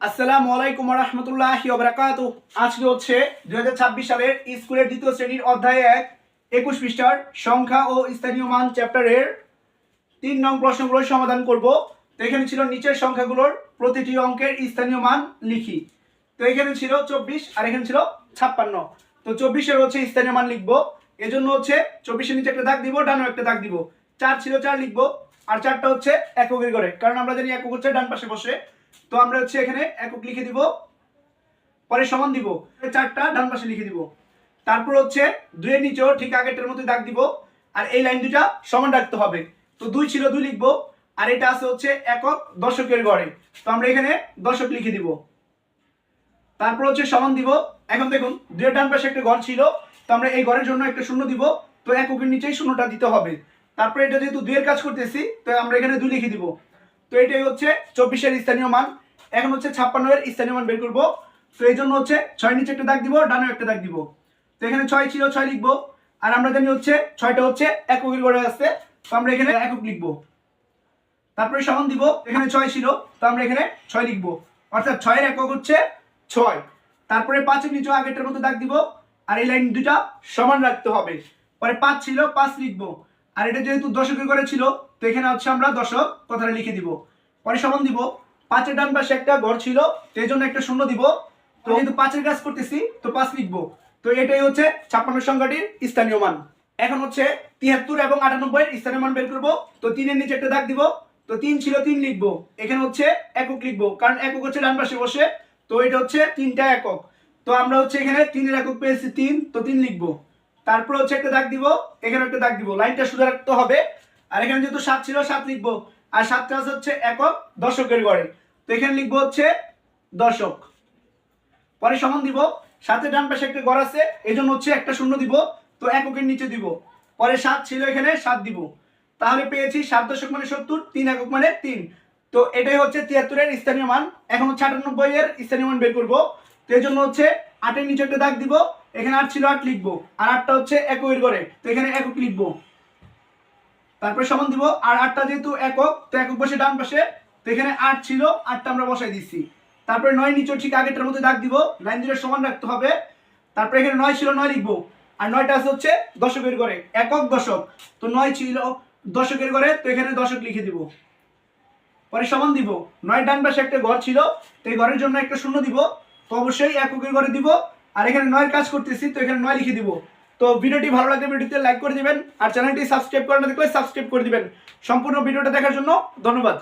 আসসালামু আলাইকুম রহমতুল্লাহ ওবরাকাতু আজকে হচ্ছে দুই হাজার ছাব্বিশ সালের স্কুলের দ্বিতীয় শ্রেণির অধ্যায় এক, একুশ পৃষ্ঠার সংখ্যা ও স্থানীয় মান চ্যাপ্টারের তিন নং প্রশ্নগুলোর সমাধান করব। তো এখানে ছিল নিচের সংখ্যাগুলোর প্রতিটি অঙ্কের স্থানীয় মান লিখি। তো এখানে ছিল চব্বিশ আর এখানে ছিল ছাপ্পান্ন। তো চব্বিশের হচ্ছে স্থানীয় মান লিখব। এজন্য হচ্ছে চব্বিশের নিচে একটা দাগ দিব ডানো একটা দাগ দিব। চার ছিল চার লিখব, আর চারটা হচ্ছে এককের করে কারণ আমরা জানি একক হচ্ছে ডান পাশে বসে। তো আমরা হচ্ছে এখানে একক লিখে দিব, পরে সমান দিব চারটা ডান পাশে লিখে দিব। তারপর হচ্ছে দুইয়ের নিচেও ঠিক আগেরটার মতো দাগ দিব, আর এই লাইন দুটা সমান রাখতে হবে। তো দুই ছিল দুই লিখব, আর এটা আছে হচ্ছে একক দশকের গড়ে। তো আমরা এখানে দশক লিখে দিব। তারপর হচ্ছে সমান দিব, এখন দেখুন দুইয়ের ডান পাশে একটা ঘর ছিল, তো আমরা এই ঘরের জন্য একটা শূন্য দিব, তো এককের নিচেই শূন্যটা দিতে হবে। তারপরে এটা যেহেতু দুইয়ের কাজ করতেছি, তো আমরা এখানে দুই লিখে দিব। তো এটাই হচ্ছে চব্বিশের স্থানীয় মান। এখন হচ্ছে ছাপ্পান্ন এর স্থানীয় মান বের করব। তো এই জন্য হচ্ছে ছয় নিচে একটা দাগ দিব ডানে একটা দাগ দিব। তো এখানে ছয় ছিল, ছয় লিখব। আর আমরা জানি হচ্ছে ছয়টা হচ্ছে এককের গড়ে আসছে তো আমরা এখানে একক লিখব। তারপরে সমান দিব, এখানে ছয় ছিল, তো আমরা এখানে ছয় লিখব। অর্থাৎ ছয়ের একক হচ্ছে ছয়। তারপরে পাঁচের নিচে আগেরটার মতো দাগ দিব। আর এই লাইন দুটা সমান রাখতে হবে। পরে পাঁচ ছিল, পাঁচ লিখব। আর এটা যেহেতু দশকের করে ছিল, তো এখানে হচ্ছে আমরা দশক কথাটা লিখে দিব। পরে সমান দিব। পাঁচের ডান পাশে একটা ঘর ছিল, তো এই জন্য একটা শূন্য দিব। তো যেহেতু পাঁচের কাজ করতেছি, তো পাঁচ লিখব। তো এটাই হচ্ছে ছাপ্পান্ন সংখ্যাটির স্থানীয় মান। এখন হচ্ছে তিয়াত্তর এবং আটানব্বই স্থানীয় মান বের করব। তো তিনের নিচে একটা দাগ দিব। তো তিন ছিল, তিন লিখব। এখানে হচ্ছে একক লিখব, কারণ একক হচ্ছে ডান পাশে বসে। তো এটা হচ্ছে তিনটা একক। তো আমরা হচ্ছে এখানে তিনের একক পেয়েছি তিন, তো তিন লিখব। তারপর হচ্ছে একটা দাগ দিব এখানে একটা দাগ দিব। লাইনটা সোজা রাখতে হবে। আর এখানে যেহেতু সাত ছিল, সাত লিখব। আর সাতটা হচ্ছে একক দশকের গড়ে তো এখানে লিখব হচ্ছে দশক পরে সমান দিব। সাথে ডান পাশে একটা গড় আছে এই জন্য হচ্ছে একটা শূন্য দিব। তো এককের নিচে দিব। পরে সাত ছিল এখানে, সাত দিব। তাহলে পেয়েছি সাত দশক মানে সত্তর, তিন একক মানে তিন। তো এটাই হচ্ছে তিয়াত্তরের স্থানীয় মান। এখন হচ্ছে আটানব্বই এর স্থানীয় মান বের করব। তো এই জন্য হচ্ছে আটের নিচে একটা দাগ দিব। এখানে আট ছিল আট লিখব, আর আটটা হচ্ছে এককের করে তো এখানে একক লিখব। তারপরে সমান দিব, আর আটটা যেহেতু একক, তো একক বসে ডান পাশে, তো এখানে আট ছিল, আটটা আমরা বসাই দিচ্ছি তারপরে নয় নিচে ঠিক আগেরটার মধ্যে দাগ দিব, লাইন দুটো সমান রাখতে হবে। তারপরে এখানে নয় ছিল, নয় লিখব, আর নয়টা আছে হচ্ছে দশকের ঘরে, একক দশক। তো নয় ছিল দশকের ঘরে, তো এখানে দশক লিখে দিব। পরে সমান দিব, নয় ডান পাশে একটা ঘর ছিল, তো এই ঘরের জন্য একটা শূন্য দিব, তো অবশ্যই এককের ঘরে দিব আর এখানে নয়ের কাজ করতেছি, তো এখানে নয় লিখে দিব। তো ভিডিওটি ভালো লাগলে ভিডিওতে লাইক করে দিবেন, আর চ্যানেলটি সাবস্ক্রাইব করে না দেখলে সাবস্ক্রাইব করে দিবেন। সম্পূর্ণ ভিডিওটা দেখার জন্য ধন্যবাদ।